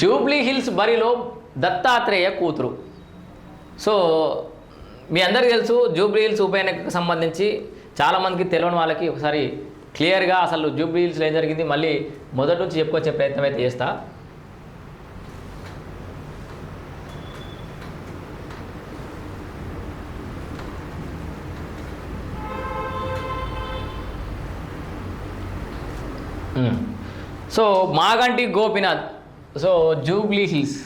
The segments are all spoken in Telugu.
జూబ్లీ హిల్స్ బరిలో దత్తాత్రేయ కూతురు. సో మీ అందరికీ తెలుసు జూబ్లీ హిల్స్ ఉప ఎన్నికకు సంబంధించి చాలామందికి తెలియని వాళ్ళకి ఒకసారి క్లియర్గా అసలు జూబ్లీ హిల్స్లో ఏం జరిగింది మళ్ళీ మొదటి నుంచి చెప్పుకొచ్చే ప్రయత్నం అయితే చేస్తా. So Maganti Gopinath so Jubilee Hills.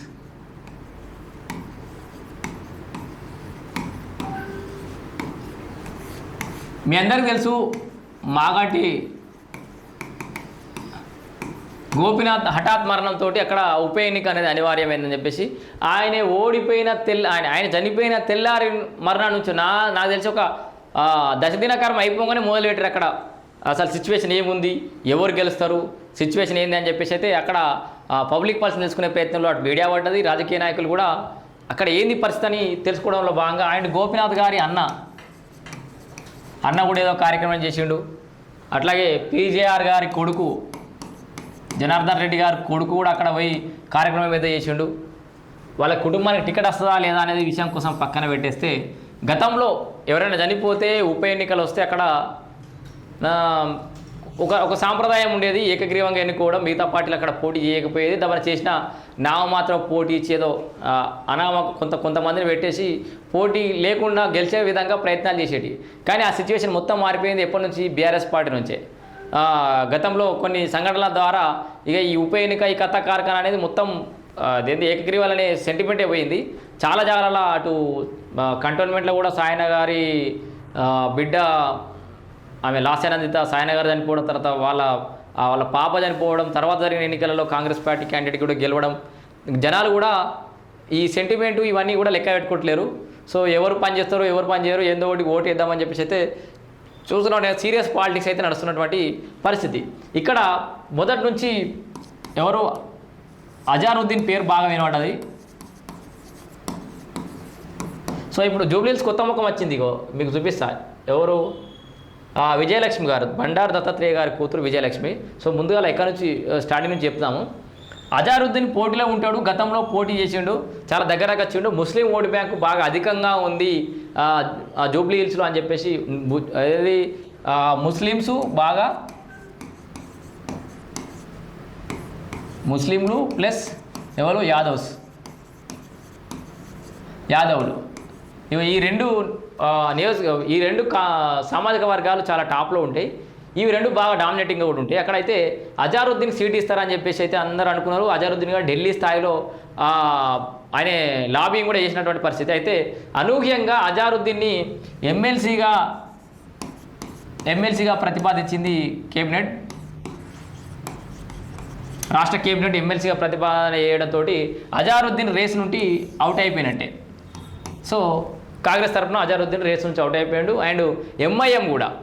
మీ అందరికీ తెలుసు మాగాటి గోపినాథ్ హఠాత్ మరణంతో అక్కడ ఉప ఎన్నిక అనేది అనివార్యమైందని చెప్పేసి ఆయన ఓడిపోయిన తెల్ల ఆయన ఆయన చనిపోయిన తెల్లారి మరణం నుంచి నా నాకు తెలిసి ఒక ఆ, దశదినకరం అయిపోగానే మొదలుపెట్టారు అక్కడ. అసలు సిచ్యువేషన్ ఏముంది? ఎవరు గెలుస్తారు? సిచ్యువేషన్ ఏంది అని చెప్పేసి అయితే అక్కడ పబ్లిక్ పర్సన్ తెలుసుకునే ప్రయత్నంలో అటు మీడియా పడ్డది రాజకీయ నాయకులు కూడా అక్కడ ఏంది పరిస్థితి అని తెలుసుకోవడంలో భాగంగా ఆయన గోపినాథ్ గారి అన్న అన్న కూడా ఏదో కార్యక్రమం చేసిండు. అట్లాగే పీజేఆర్ గారి కొడుకు జనార్దన్ రెడ్డి గారి కొడుకు కూడా అక్కడ పోయి కార్యక్రమం ఏదో చేసిండు. వాళ్ళ కుటుంబానికి టికెట్ వస్తుందా లేదా అనేది విషయం కోసం పక్కన పెట్టేస్తే గతంలో ఎవరైనా చనిపోతే ఉప ఎన్నికలు వస్తే అక్కడ ఒక ఒక సాంప్రదాయం ఉండేది ఏకగ్రీవంగా ఎన్నుకోవడం మిగతా పార్టీలు అక్కడ పోటీ చేయకపోయేది. దాని చేసిన నామమాత్రం పోటీ ఇచ్చేదో అనామ కొంత కొంతమందిని పెట్టేసి పోటీ లేకుండా గెలిచే విధంగా ప్రయత్నాలు చేసేటి. కానీ ఆ సిచ్యువేషన్ మొత్తం మారిపోయింది ఎప్పటి నుంచి? బీఆర్ఎస్ పార్టీ నుంచే. గతంలో కొన్ని సంఘటనల ద్వారా ఇక ఈ ఉప ఎన్నిక ఈ కథ కార్ఖాన అనేది మొత్తం దేని అదేంటి ఏకగ్రీవాలు అనే సెంటిమెంటే పోయింది. చాలా జాగాల అటు కంటోన్మెంట్లో కూడా సాయన గారి బిడ్డ ఆమె లాస్యానందిత సాయన గారు చనిపోవడం తర్వాత వాళ్ళ వాళ్ళ పాప చనిపోవడం తర్వాత జరిగిన ఎన్నికలలో కాంగ్రెస్ పార్టీ క్యాండిడేట్ కూడా గెలవడం. జనాలు కూడా ఈ సెంటిమెంటు ఇవన్నీ కూడా లెక్క పెట్టుకోవట్లేరు. సో ఎవరు పని చేస్తారో ఎవరు పని చేయరు ఏందో ఒకటి ఓటు వేద్దామని చెప్పేసి అయితే చూస్తున్నాం. సీరియస్ పాలిటిక్స్ అయితే నడుస్తున్నటువంటి పరిస్థితి. ఇక్కడ మొదటి నుంచి ఎవరు అజారుద్దీన్ పేరు బాగా వినబడ్డది. సో ఇప్పుడు జూబ్లీల్స్ కొత్త ముఖం వచ్చింది ఇగో మీకు చూపిస్తా. ఎవరు? విజయలక్ష్మి గారు బండారు దత్తాత్రేయ గారి కూతురు విజయలక్ష్మి. సో ముందుగా ఎక్కడి నుంచి స్టార్టింగ్ నుంచి చెప్తాము అజారుద్దీన్ పోటీలో ఉంటాడు గతంలో పోటీ చేసిండు చాలా దగ్గరకు వచ్చిండు. ముస్లిం ఓటు బ్యాంకు బాగా అధికంగా ఉంది ఆ, జూబ్లీ హిల్స్లో అని చెప్పేసి అది ముస్లిమ్స్ బాగా ముస్లింలు ప్లస్ ఎవరు? యాదవ్స్. యాదవ్లు. ఈ రెండు నియోజక ఈ రెండు కా సామాజిక వర్గాలు చాలా టాప్లో ఉంటాయి. ఇవి రెండు బాగా డామినేటింగ్గా కూడా ఉంటాయి. అక్కడైతే అజారుద్దీన్ సీట్ ఇస్తారని చెప్పేసి అయితే అందరూ అనుకున్నారు. అజారుద్దీన్ గారు ఢిల్లీ స్థాయిలో ఆయన లాబింగ్ కూడా చేసినటువంటి పరిస్థితి. అయితే అనూహ్యంగా అజారుద్దీన్ని ఎమ్మెల్సీగా ఎమ్మెల్సీగా ప్రతిపాదించింది కేబినెట్. రాష్ట్ర కేబినెట్ ఎమ్మెల్సీగా ప్రతిపాదన చేయడంతో అజారుద్దీన్ రేస్ నుండి అవుట్ అయిపోయినట్టే. సో కాంగ్రెస్ తరఫున అజారుద్దీన్ రేస్ నుంచి అవుట్ అయిపోయాడు. అండ్ ఎంఐఎం కూడా.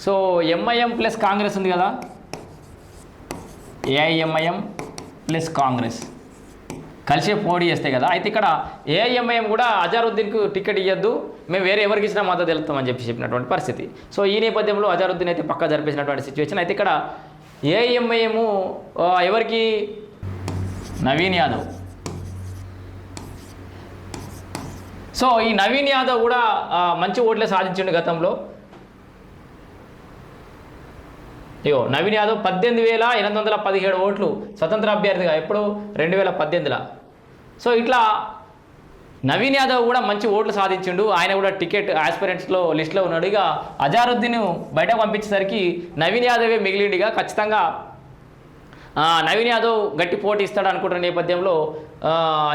సో ఎంఐఎం ప్లస్ కాంగ్రెస్ ఉంది కదా? AIMIM plus Congress. కలిసే పోటీ చేస్తాయి కదా? అయితే ఇక్కడ ఏఐఎంఐఎం కూడా అజారుద్దీన్కు టికెట్ ఇవ్వద్దు మేము వేరే ఎవరికి ఇచ్చినా మద్దతు వెళ్తామని చెప్పి చెప్పినటువంటి పరిస్థితి. సో ఈ నేపథ్యంలో అజారుద్దీన్ అయితే పక్క జరిపేసినటువంటి సిచ్యువేషన్ అయితే ఇక్కడ ఏఐఎంఐఎం ఎవరికి? నవీన్ యాదవ్. సో ఈ నవీన్ యాదవ్ కూడా మంచి ఓట్లే సాధించిండు గతంలో. ఇగో నవీన్ యాదవ్ పద్దెనిమిది వేల ఎనిమిది వందల పదిహేడు ఓట్లు స్వతంత్ర అభ్యర్థిగా ఎప్పుడు రెండు వేల పద్దెనిమిదిలో. సో ఇట్లా నవీన్ యాదవ్ కూడా మంచి ఓట్లు సాధించిండు. ఆయన కూడా టికెట్ ఆస్పిరెంట్స్లో లిస్ట్లో ఉన్నాడు. ఇక అజారుద్దీన్ బయట పంపించేసరికి నవీన్ యాదవే మిగిలిండిగా ఖచ్చితంగా నవీన్ యాదవ్ గట్టి పోటీ ఇస్తాడు అనుకుంటున్న నేపథ్యంలో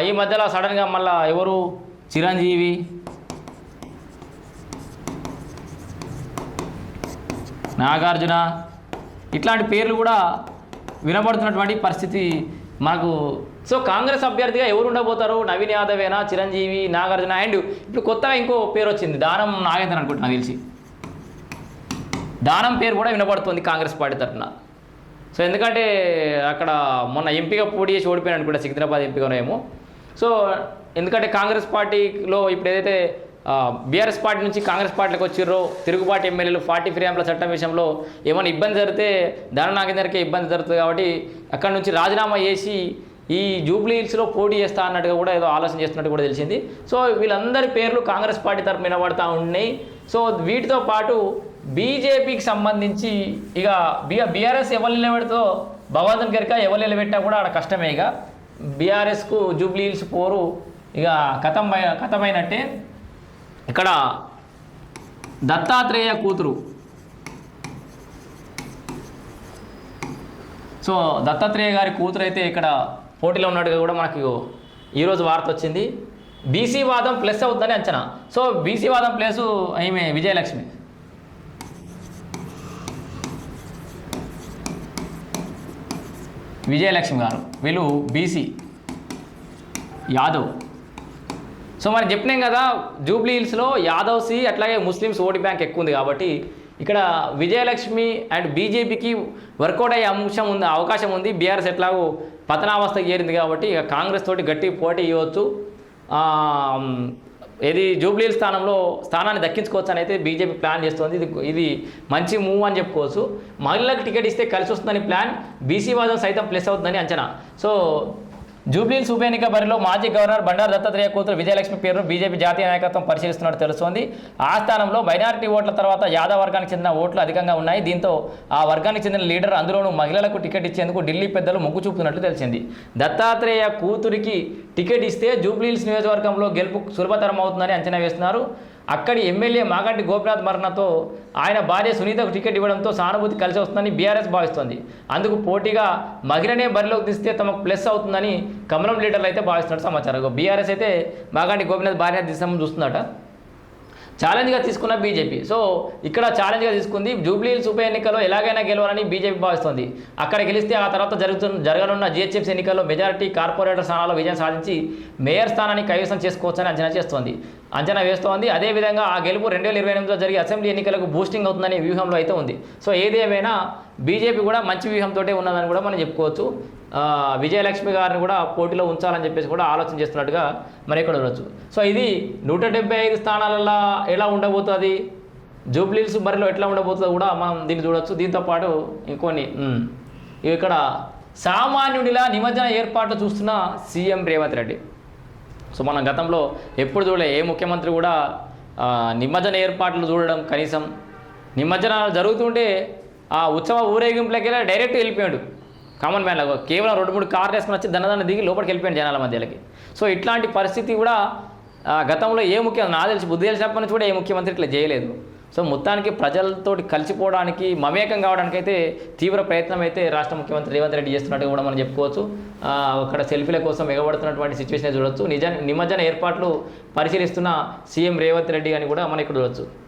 ఈ మధ్యలో సడన్గా మళ్ళీ ఎవరు చిరంజీవి. నాగార్జున. ఇట్లాంటి పేర్లు కూడా వినబడుతున్నటువంటి పరిస్థితి మనకు. సో కాంగ్రెస్ అభ్యర్థిగా ఎవరు ఉండబోతారు? నవీన్ యాదవేనా చిరంజీవి నాగార్జున? అండ్ ఇప్పుడు కొత్తగా ఇంకో పేరు వచ్చింది దానం నాగేంద్ర అనుకుంటున్నా తెలిసి. దానం పేరు కూడా వినబడుతుంది కాంగ్రెస్ పార్టీ తరఫున. సో ఎందుకంటే అక్కడ మొన్న ఎంపీగా పోటీ చేసి ఓడిపోయాను అనుకుంటా సికింద్రాబాద్ ఎంపీగానేమో. సో ఎందుకంటే కాంగ్రెస్ పార్టీలో ఇప్పుడు ఏదైతే బీఆర్ఎస్ పార్టీ నుంచి కాంగ్రెస్ పార్టీలకు వచ్చిర్రో తిరుగుబాటు ఎమ్మెల్యేలు ఫార్టీ ఫిర్యాముల చట్టం విషయంలో ఏమైనా ఇబ్బంది జరిగితే ధన నాగేందర్కే ఇబ్బంది జరుగుతుంది కాబట్టి అక్కడ నుంచి రాజీనామా చేసి ఈ జూబ్లీ హిల్స్లో పోటీ చేస్తా అన్నట్టుగా కూడా ఏదో ఆలోచన చేస్తున్నట్టు కూడా తెలిసింది. సో వీళ్ళందరి పేర్లు కాంగ్రెస్ పార్టీ తరఫున వినబడతా ఉన్నాయి. సో వీటితో పాటు బీజేపీకి సంబంధించి ఇక బీ బీఆర్ఎస్ ఎవరు నిలబెడుతో భగవంతుని గరిక ఎవరు నిలబెట్టినా కూడా ఆడ కష్టమే ఇక. బీఆర్ఎస్కు జూబ్లీ హిల్స్ పోరు ఇక కథం కథమైనట్టే ఇక్కడ దత్తాత్రేయ కూతురు. సో దత్తాత్రేయ గారి కూతురు అయితే ఇక్కడ పోటీలో ఉన్నట్టుగా కూడా మనకి ఈరోజు వార్త వచ్చింది. బీసీ వాదం ప్లస్ అవుతుందని అంచనా. సో బీసీ వాదం ప్లస్ ఈమె విజయలక్ష్మి. విజయలక్ష్మి గారు వీళ్ళు బీసీ. యాదవ్. సో మనం చెప్పినాం కదా జూబ్లీ హిల్స్లో యాదవ్సి అట్లాగే ముస్లిమ్స్ ఓటు బ్యాంక్ ఎక్కువ ఉంది కాబట్టి ఇక్కడ విజయలక్ష్మి అండ్ బీజేపీకి వర్కౌట్ అయ్యే అంశం ఉంది అవకాశం ఉంది. బీఆర్ఎస్ ఎట్లాగో పతనావస్థ చేరింది కాబట్టి ఇక కాంగ్రెస్ తోటి గట్టి పోటీ ఇవ్వచ్చు. ఇది ఏది జూబ్లీ స్థానంలో స్థానాన్ని దక్కించుకోవచ్చు అని అయితే బీజేపీ ప్లాన్ చేస్తుంది. ఇది ఇది మంచి మూవ్ అని చెప్పుకోవచ్చు. మహిళలకు టికెట్ ఇస్తే కలిసి వస్తుందని ప్లాన్ బీసీ వాదం సైతం ప్లస్ అవుతుందని అంచనా. సో జూబ్లీహిల్స్ ఉప ఎన్నిక బరిలో మాజీ గవర్నర్ బండారు దత్తాత్రేయ కూతురు విజయలక్ష్మి పేరును బీజేపీ జాతీయ నాయకత్వం పరిశీలిస్తున్నట్టు తెలుస్తోంది. ఆ స్థానంలో మైనారిటీ ఓట్ల తర్వాత యాదవ్ వర్గానికి చెందిన ఓట్లు అధికంగా ఉన్నాయి. దీంతో ఆ వర్గానికి చెందిన లీడర్ అందులోనూ మహిళలకు టికెట్ ఇచ్చేందుకు ఢిల్లీ పెద్దలు మొగ్గు చూపుతున్నట్లు తెలిసింది. దత్తాత్రేయ కూతురికి టికెట్ ఇస్తే జూబ్లీహిల్స్ నియోజకవర్గంలో గెలుపు సులభతరం అవుతుందని అంచనా వేస్తున్నారు. అక్కడి ఎమ్మెల్యే మాగంటి గోపినాథ్ మరణతో ఆయన భార్య సునీతకు టికెట్ ఇవ్వడంతో సానుభూతి కలిసి వస్తుందని బీఆర్ఎస్ భావిస్తోంది. అందుకు పోటీగా మహిళనే బరిలోకి తీస్తే తమకు ప్లస్ అవుతుందని కమలం లీడర్లు అయితే భావిస్తున్నట్టు సమాచారం. బీఆర్ఎస్ అయితే మాగంటి గోపినాథ్ భార్య దిశ చూస్తుందట. ఛాలెంజ్గా తీసుకున్న బీజేపీ. సో ఇక్కడ ఛాలెంజ్గా తీసుకుంది జూబ్లీహిల్స్ ఉప ఎన్నికల్లో ఎలాగైనా గెలవాలని బీజేపీ భావిస్తోంది. అక్కడ గెలిస్తే ఆ తర్వాత జరుగుతున్న జరగనున్న జిహెచ్ఎంసీ ఎన్నికల్లో మెజారిటీ కార్పొరేటర్ స్థానాల్లో విజయం సాధించి మేయర్ స్థానాన్ని కైవసం చేసుకోవచ్చని అంచనా చేస్తోంది. అంచనా వేస్తోంది. అదేవిధంగా ఆ గెలుపు రెండు వేల ఇరవై ఎనిమిదిలో జరిగే అసెంబ్లీ ఎన్నికలకు బూస్టింగ్ అవుతుందనే వ్యూహంలో అయితే ఉంది. సో ఏదేమైనా బీజేపీ కూడా మంచి వ్యూహంతో ఉన్నదని కూడా మనం చెప్పుకోవచ్చు. విజయలక్ష్మి గారిని కూడా పోటీలో ఉంచాలని చెప్పేసి కూడా ఆలోచన చేస్తున్నట్టుగా మరి ఇక్కడ ఉండొచ్చు. సో ఇది నూట డెబ్బై ఐదు స్థానాలలో ఎలా ఉండబోతుంది? జూబ్లీల్స్ బరిలో ఎట్లా ఉండబోతుందో కూడా మనం దీన్ని చూడొచ్చు. దీంతో పాటు ఇంకొన్ని ఇక్కడ సామాన్యుడిలా నిమజ్జన ఏర్పాట్లు చూస్తున్న సీఎం రేవంత్ రెడ్డి. సో మనం గతంలో ఎప్పుడు చూడలే ఏ ముఖ్యమంత్రి కూడా నిమజ్జన ఏర్పాట్లు చూడడం కనీసం నిమజ్జనాలు జరుగుతుంటే ఆ ఉత్సవ ఊరేగింపులకి డైరెక్ట్ వెళ్ళిపోయాడు. కామన్ మ్యాన్ లాగా కేవలం రెండు మూడు కార్లు వేసుకుని వచ్చి దన్నదన్న దిగి లోపలికి వెళ్ళిపోయాడు జనాల మధ్యలోకి. సో ఇట్లాంటి పరిస్థితి కూడా గతంలో ఏ ముఖ్యమంత్రి నా తెలిసి బుద్ధి తెలిసినప్పటి నుంచి కూడా ఏ ముఖ్యమంత్రి ఇట్లా చేయలేదు. సో మొత్తానికి ప్రజలతోటి కలిసిపోవడానికి మమేకం కావడానికి అయితే తీవ్ర ప్రయత్నం అయితే రాష్ట్ర ముఖ్యమంత్రి రేవంత్ రెడ్డి చేస్తున్నట్టు కూడా మనం చెప్పుకోవచ్చు. అక్కడ సెల్ఫీల కోసం ఎగబడుతున్నటువంటి సిచ్యువేషన్ చూడొచ్చు. నిజ నిమజ్జన ఏర్పాట్లు పరిశీలిస్తున్న సీఎం రేవంత్ రెడ్డి అని కూడా మనం ఇక్కడ చూడొచ్చు.